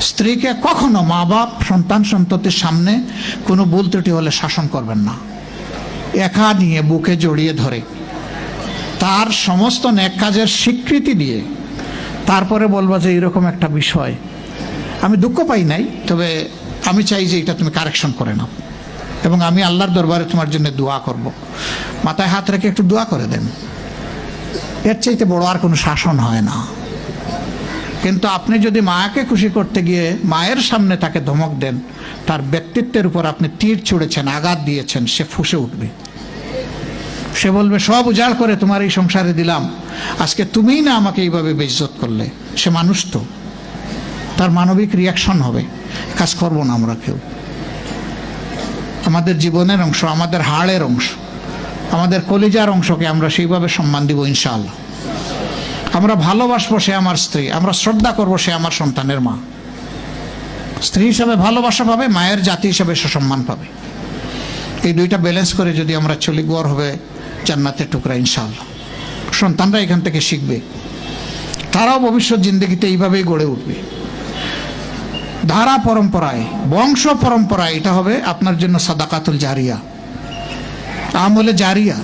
স্ত্রীকে কখনো মা বাপ, সন্তান সন্ততির সামনে কোনো ভুল ত্রুটি হলে শাসন করবেন না। একা নিয়ে বুকে জড়িয়ে ধরে। তার সমস্ত ন্যাক কাজের স্বীকৃতি দিয়ে তারপরে বলব যে এরকম একটা বিষয়। আমি দুঃখ পাই নাই, তবে আমি চাই যে এটা তুমি কারেকশন করে নাও। এবং আমি আল্লাহর দরবারে তোমার জন্য দোয়া করব। মাথায় হাত রেখে একটু দোয়া করে দেন। এর চাইতে বড় আর কোনো শাসন হয় না। কিন্তু আপনি যদি মায়াকে খুশি করতে গিয়ে মায়ের সামনে তাকে ধমক দেন, তার ব্যক্তিত্বের উপর আপনি তীর ছুঁড়েছেন, আঘাত দিয়েছেন, সে ফুসে উঠবে। সে বলবে, সব উজাড় করে তোমার এই সংসারে দিলাম। আজকে তুমিই না আমাকে এইভাবে বেজত করলে। সে মানুষ তো। তার মানবিক রিয়াকশন হবে। কাজ করব না আমরা কেউ। আমাদের জীবনের অংশ, আমাদের হাড়ের অংশ, আমাদের কলিজার অংশকে আমরা সেইভাবে সম্মান দিব ইনশাআল্লাহ। আমরা ভালোবাসবো সে আমার স্ত্রী, আমরা শ্রদ্ধা করব সে আমার সন্তানের মা। স্ত্রী হিসাবে ভালোবাসা পাবে, মায়ের জাতি হিসাবে সে সম্মান পাবে। এই দুইটা ব্যালেন্স করে যদি আমরা চলি গড় হবে জান্নাতের টুকরা ইনশাআল্লাহ। সন্তানরা এখান থেকে শিখবে। তারাও ভবিষ্যৎ জিন্দগিতে এইভাবেই গড়ে উঠবে। ধারা পরম্পরায়, বংশ পরম্পরায় এটা হবে আপনার জন্য সাদাকাতুল জারিয়া। আমলে জারিয়া।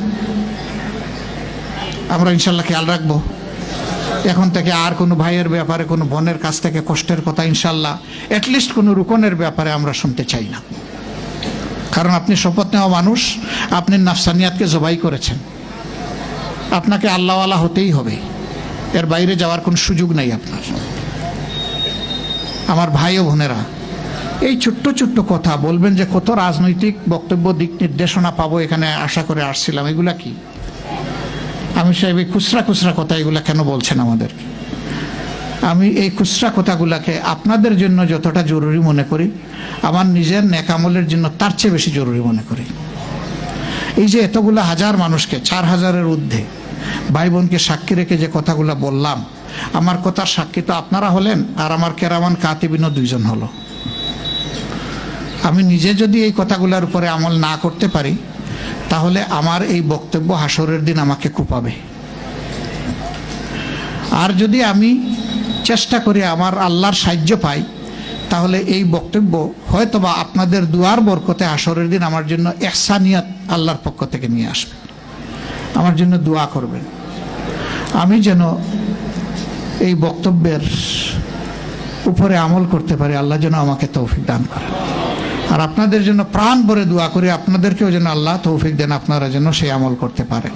আমরা ইনশাল্লাহ খেয়াল রাখব। এখন থেকে আর কোনো ভাইয়ের ব্যাপারে, কোনো বোনের কাছ থেকে কষ্টের কথা ইনশাল্লাহ অ্যাটলিস্ট কোনো রুকনের ব্যাপারে আমরা শুনতে চাই না। কারণ আপনি শপথ নেওয়া মানুষ, আপনি নাফসানিয়াতকে জবাই করেছেন। আপনাকে আল্লাহওয়ালা হতেই হবে। এর বাইরে যাওয়ার কোনো সুযোগ নেই আপনার। আমার ভাই ও বোনেরা, এই ছোট্ট ছোট্ট কথা, বলবেন যে কত রাজনৈতিক বক্তব্য, দিক নির্দেশনা পাবো এখানে, আশা করে আসছিলাম। এগুলা কি? আমি সাহেব এই খুচরা খুচরা কথা এগুলা কেন বলছেন আমাদের? আমি এই খুচরা কথাগুলাকে আপনাদের জন্য যতটা জরুরি মনে করি, আমার নিজের নেকামলের জন্য তার চেয়ে বেশি জরুরি মনে করি। এই যে এতগুলো হাজার মানুষকে, চার হাজারের ঊর্ধ্বে ভাই বোনকে সাক্ষী রেখে যে কথাগুলো বললাম, আমার কথার সাক্ষী তো আপনারা হলেন আর আমার কেরামান কাতিবিনও দুইজন হলো। আমি নিজে যদি এই কথাগুলোর উপরে আমল না করতে পারি তাহলে আমার এই বক্তব্য হাসরের দিন আমাকে কুপাবে। আর যদি আমি চেষ্টা করি আমার আল্লাহর সাহায্য পাই, তাহলে এই বক্তব্য হয়তোবা আপনাদের দুয়ার বরকতে হাসরের দিন আমার জন্য এহসানিয়াত আল্লাহর পক্ষ থেকে নিয়ে আসবে। আমার জন্য দোয়া করবেন। আমি যেন এই বক্তব্যের উপরে আমল করতে পারি, আল্লাহ যেন আমাকে তৌফিক দান করে আর আপনাদের জন্য প্রাণ ভরে দোয়া করি, আপনাদেরকেও যেন আল্লাহ তৌফিক দেন, আপনারা যেন সেই আমল করতে পারেন।